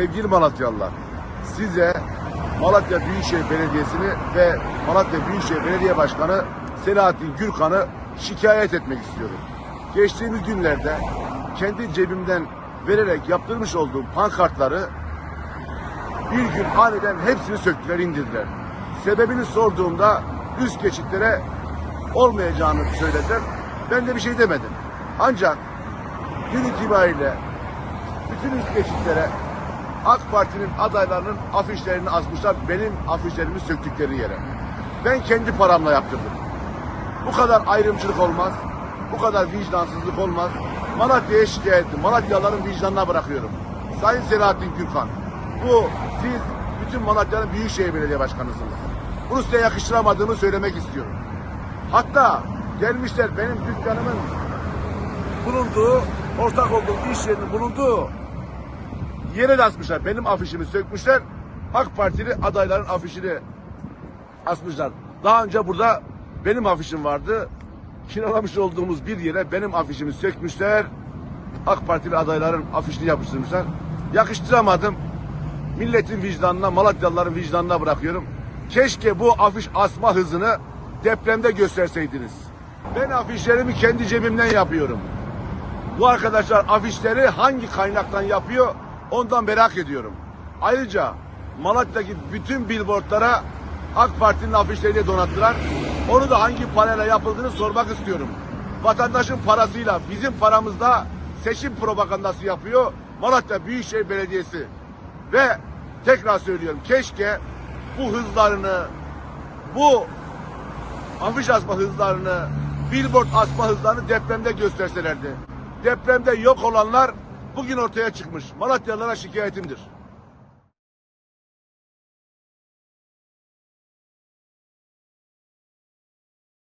Sevgili Malatyalılar, size Malatya Büyükşehir Belediyesi'ni ve Malatya Büyükşehir Belediye Başkanı Selahattin Gürkan'ı şikayet etmek istiyorum. Geçtiğimiz günlerde kendi cebimden vererek yaptırmış olduğum pankartları bir gün aniden hepsini söktüler, indirdiler. Sebebini sorduğumda üst geçitlere olmayacağını söylediler. Ben de bir şey demedim. Ancak gün itibariyle bütün üst geçitlere AK Parti'nin adaylarının afişlerini asmışlar. Benim afişlerimi söktükleri yere. Ben kendi paramla yaptırdım. Bu kadar ayrımcılık olmaz. Bu kadar vicdansızlık olmaz. Malatya'ya şikayet ettim. Malatyalıların vicdanına bırakıyorum. Sayın Selahattin Gürkan. Bu siz bütün Malatya'nın Büyükşehir Belediye Başkanısınız. Bunu size yakıştıramadığımı söylemek istiyorum. Hatta gelmişler benim dükkanımın bulunduğu, ortak olduğum iş yerinin bulunduğu yere de asmışlar. Benim afişimi sökmüşler. AK Partili adayların afişini asmışlar. Daha önce burada benim afişim vardı. Kiralamış olduğumuz bir yere benim afişimi sökmüşler. AK Partili adayların afişini yapıştırmışlar. Yakıştıramadım. Milletin vicdanına, Malatyalıların vicdanına bırakıyorum. Keşke bu afiş asma hızını depremde gösterseydiniz. Ben afişlerimi kendi cebimden yapıyorum. Bu arkadaşlar afişleri hangi kaynaktan yapıyor ondan merak ediyorum. Ayrıca Malatya'daki bütün billboardlara AK Parti'nin afişleriyle donattılar. Onu da hangi parayla yapıldığını sormak istiyorum. Vatandaşın parasıyla bizim paramızda seçim propagandası yapıyor Malatya Büyükşehir Belediyesi. Ve tekrar söylüyorum keşke bu hızlarını, bu afiş asma hızlarını, billboard asma hızlarını depremde gösterselerdi. Depremde yok olanlar bugün ortaya çıkmış. Malatyalılara şikayetimdir.